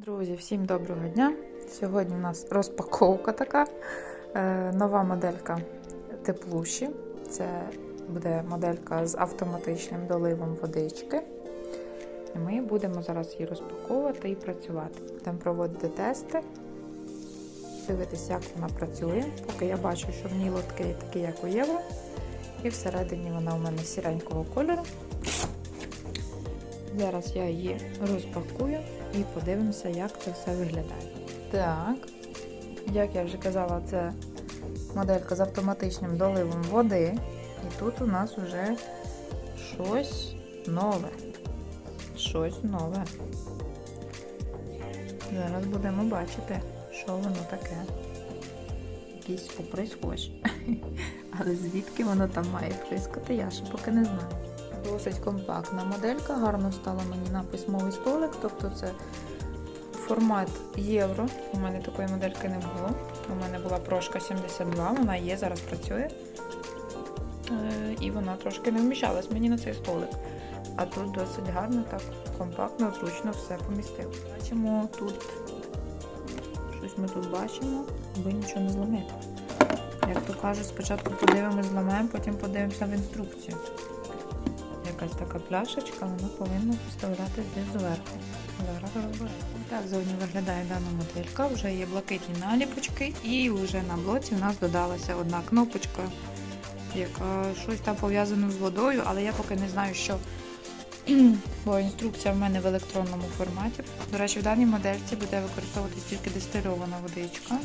Друзі, всім доброго дня! Сьогодні у нас розпаковка така. Е, нова моделька теплуші. Це буде моделька з автоматичним доливом водички. І ми будемо зараз її розпаковувати і працювати. Будемо проводити тести, дивитися, як вона працює. Поки я бачу, що в ній лотки такі, як у Євро. І всередині вона у мене сіренького кольору. Зараз я її розпакую і подивимося, як це все виглядає. Так, як я вже казала, це моделька з автоматичним доливом води. І тут у нас вже щось нове. Щось нове. Зараз будемо бачити, що воно таке. Якийсь оприскувач. Але звідки воно там має прискати, я ще поки не знаю. Досить компактна моделька, гарно стала мені на письмовий столик, тобто це формат євро. У мене такої модельки не було. У мене була прошка 72, вона є, зараз працює. Е, І вона трошки не вміщалась мені на цей столик. А тут досить гарно, так компактно, зручно все помістив. Бачимо тут, щось ми тут бачимо, аби нічого не зламити. Як то кажуть, спочатку подивимось, зламаємо, потім подивимося в інструкцію якась така пляшечка, вона повинна вставляти десь зверху. Зараз розберемо. Так зовні виглядає дана моделька. Вже є блакитні наліпочки, і вже на блоці в нас додалася одна кнопочка, яка щось там пов'язано з водою, але я поки не знаю, що. Бо інструкція в мене в електронному форматі. До речі, в даній модельці буде використовуватись тільки дистильована водичка.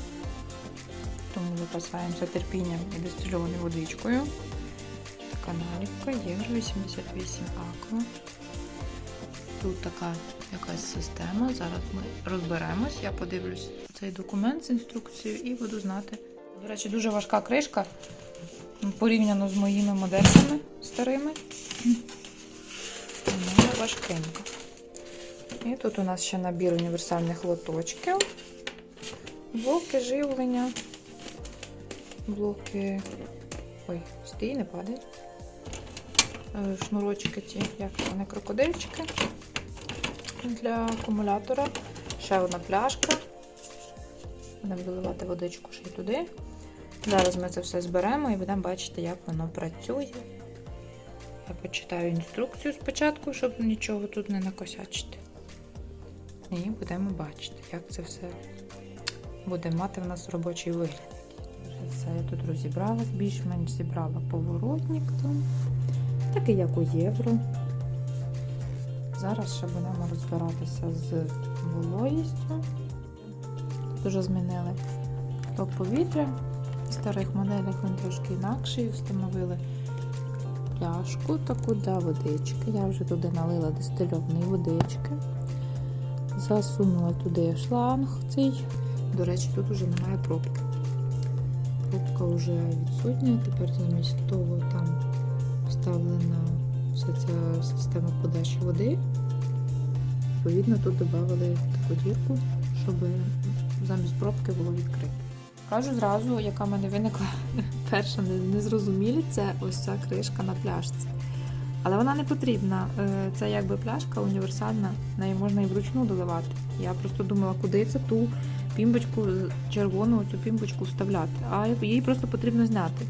Тому запасаємося терпінням і дистильованою водичкою така наліпка Євро 88 Аква. Тут така якась система. Зараз ми розберемось. Я подивлюсь цей документ з інструкцією і буду знати. До речі, дуже важка кришка порівняно з моїми модельками старими. Вона важкенька. І тут у нас ще набір універсальних лоточків, блоки живлення, блоки. Ой, стій, не падай. Е, Шнурочки ці, як вони крокодильчики для акумулятора. Ще одна пляшка. Будемо доливати водичку ще й туди. Зараз ми це все зберемо і будемо бачити, як воно працює. Я почитаю інструкцію спочатку, щоб нічого тут не накосячити. І будемо бачити, як це все буде мати в нас робочий вигляд. Все я тут розібрала, більш-менш зібрала поворотник там, такий як у євро. Зараз ще будемо розбиратися з вологістю. Тут вже змінили ток повітря. В старих моделях він трошки інакший. Встановили пляшку таку для водички. Я вже туди налила дистильованої водички. Засунула туди шланг цей. До речі, тут вже немає пробки пробка вже відсутня. Тепер замість того там вставлена вся ця система подачі води. Відповідно, тут додали таку дірку, щоб замість пробки було відкрито. Кажу зразу, яка в мене виникла перша незрозумілі, це ось ця кришка на пляшці. Але вона не потрібна. Е, Це якби пляшка універсальна, неї можна і вручну доливати. Я просто думала, куди це ту пімбочку червону цю пімбочку вставляти. А її просто потрібно зняти.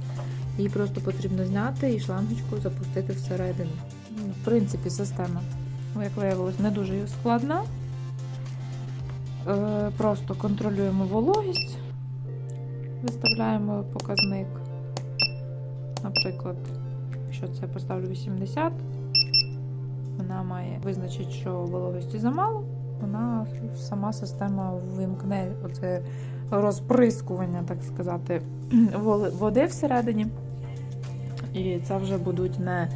Її просто потрібно зняти і шлангочку запустити всередину. Ну, В принципі, система, як виявилось, не дуже складна. Е, Просто контролюємо вологість, виставляємо показник. Наприклад, якщо це поставлю 80, вона має визначити, що вологості замало вона сама система вимкне оце розприскування, так сказати, води всередині. І це вже будуть не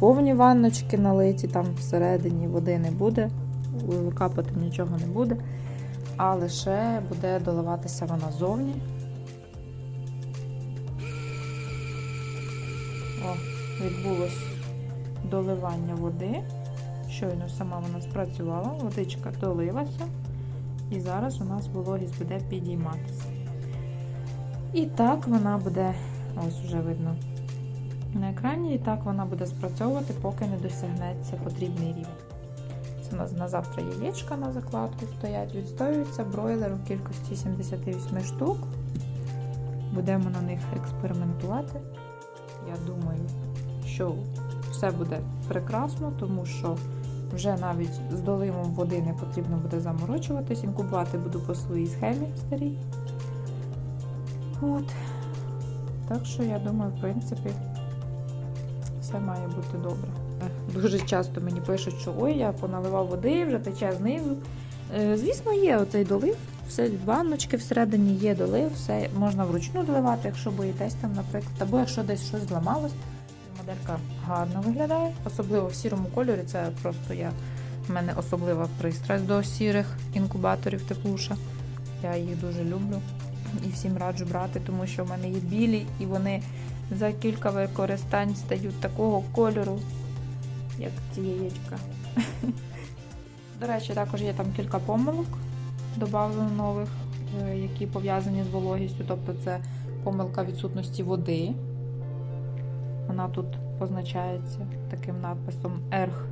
повні ванночки налиті, там всередині води не буде, капати нічого не буде, а лише буде доливатися вона зовні. О, відбулось доливання води. Щойно сама вона спрацювала, водичка долилася, і зараз у нас вологість буде підійматися. І так вона буде, ось вже видно на екрані, і так вона буде спрацьовувати, поки не досягнеться потрібний рівень. Це у нас на завтра яєчка на закладку стоять. Відстоюється бройлер у кількості 78 штук. Будемо на них експериментувати. Я думаю, що все буде прекрасно, тому що вже навіть з доливом води не потрібно буде заморочуватись. Інкубувати буду по своїй схемі старій. От. Так що я думаю, в принципі, все має бути добре. Дуже часто мені пишуть, що ой, я поналивав води, вже тече знизу. Е, Звісно, є оцей долив, все баночки всередині є долив, все можна вручну доливати, якщо боїтесь там, наприклад, або якщо десь щось зламалось. Моделька гарно виглядає, особливо в сірому кольорі. Це просто я в мене особлива пристрасть до сірих інкубаторів теплуша. Я їх дуже люблю і всім раджу брати, тому що в мене є білі, і вони за кілька використань стають такого кольору, як ці яєчка. До речі, також є там кілька помилок, додано нових, е, які пов'язані з вологістю. Тобто це помилка відсутності води. Вона тут позначається таким надписом ERG.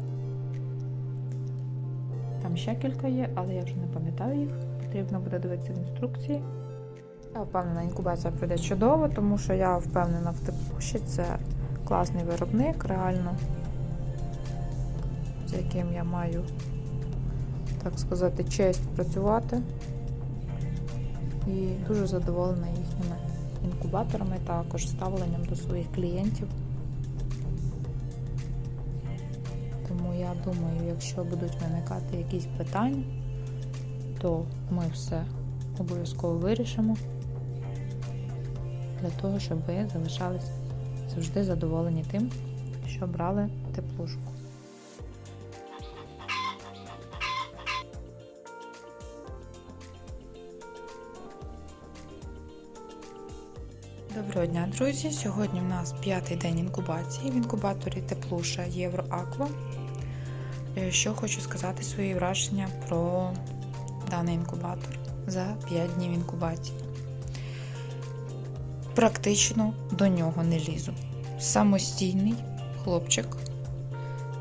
Там ще кілька є, але я вже не пам'ятаю їх. Потрібно буде дивитися в інструкції. Я впевнена, інкубація пройде чудово, тому що я впевнена в теплуші. Це класний виробник, реально, з яким я маю, так сказати, честь працювати. І дуже задоволена їхніми інкубаторами, також ставленням до своїх клієнтів. Тому я думаю, якщо будуть виникати якісь питання, то ми все обов'язково вирішимо для того, щоб ви залишались завжди задоволені тим, що брали теплушку. Доброго дня, друзі! Сьогодні в нас п'ятий день інкубації в інкубаторі Теплуша Євро Аква. Е, Що хочу сказати свої враження про даний інкубатор за 5 днів інкубації. Практично до нього не лізу. Самостійний хлопчик,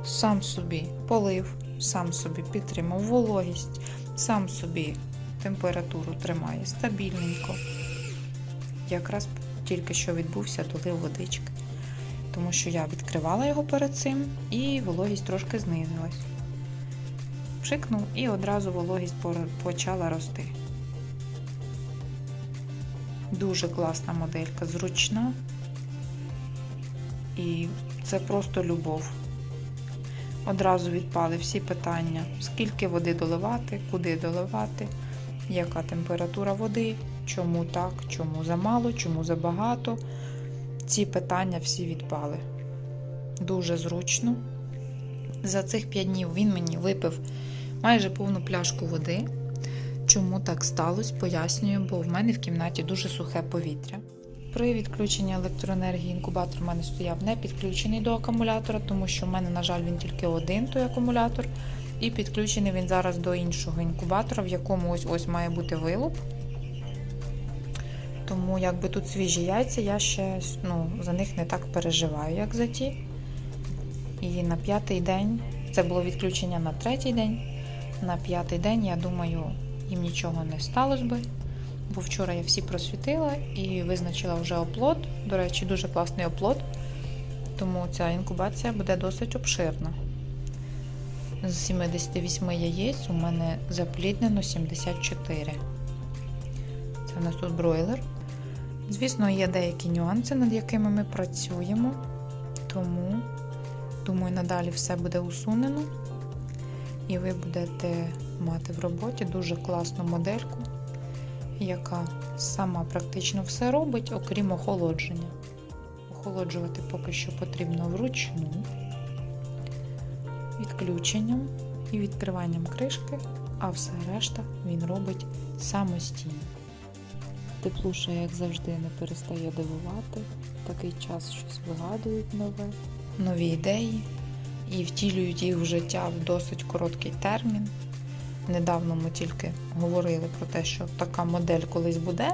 сам собі полив, сам собі підтримав вологість, сам собі температуру тримає стабільненько. Якраз тільки що відбувся долив водички, тому що я відкривала його перед цим і вологість трошки знизилась. Пшикнув і одразу вологість почала рости. Дуже класна моделька, зручна. І це просто любов. Одразу відпали всі питання, скільки води доливати, куди доливати, яка температура води, чому так, чому замало, чому забагато. Ці питання всі відпали. Дуже зручно. За цих 5 днів він мені випив майже повну пляшку води. Чому так сталося, пояснюю, бо в мене в кімнаті дуже сухе повітря. При відключенні електроенергії інкубатор в мене стояв не підключений до акумулятора, тому що в мене, на жаль, він тільки один той акумулятор. І підключений він зараз до іншого інкубатора, в якому ось ось має бути вилуп. Тому якби тут свіжі яйця, я ще ну, за них не так переживаю, як за ті. І на п'ятий день, це було відключення на третій день. На п'ятий день, я думаю, їм нічого не сталося би. Бо вчора я всі просвітила і визначила вже оплот. До речі, дуже класний оплот. Тому ця інкубація буде досить обширна. З 78 яєць у мене запліднено 74. Це у нас тут бройлер. Звісно, є деякі нюанси, над якими ми працюємо. Тому, думаю, надалі все буде усунено. І ви будете мати в роботі дуже класну модельку, яка сама практично все робить, окрім охолодження. Охолоджувати поки що потрібно вручну, відключенням і відкриванням кришки, а все решта він робить самостійно. Теплуша, як завжди, не перестає дивувати. Такий час щось вигадують нове, нові ідеї і втілюють їх в життя в досить короткий термін. Недавно ми тільки говорили про те, що така модель колись буде.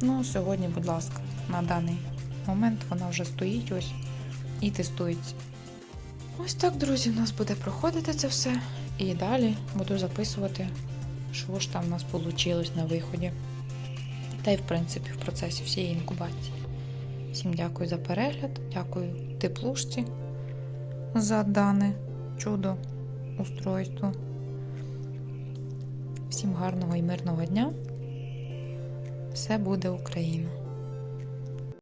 Ну, сьогодні, будь ласка, на даний момент вона вже стоїть ось і тестується. Ось так, друзі, у нас буде проходити це все. І далі буду записувати, що ж там у нас вийшло на виході. Та й в принципі в процесі всієї інкубації. Всім дякую за перегляд, дякую теплушці за дане чудо устройство. Всім гарного і мирного дня. Все буде Україна!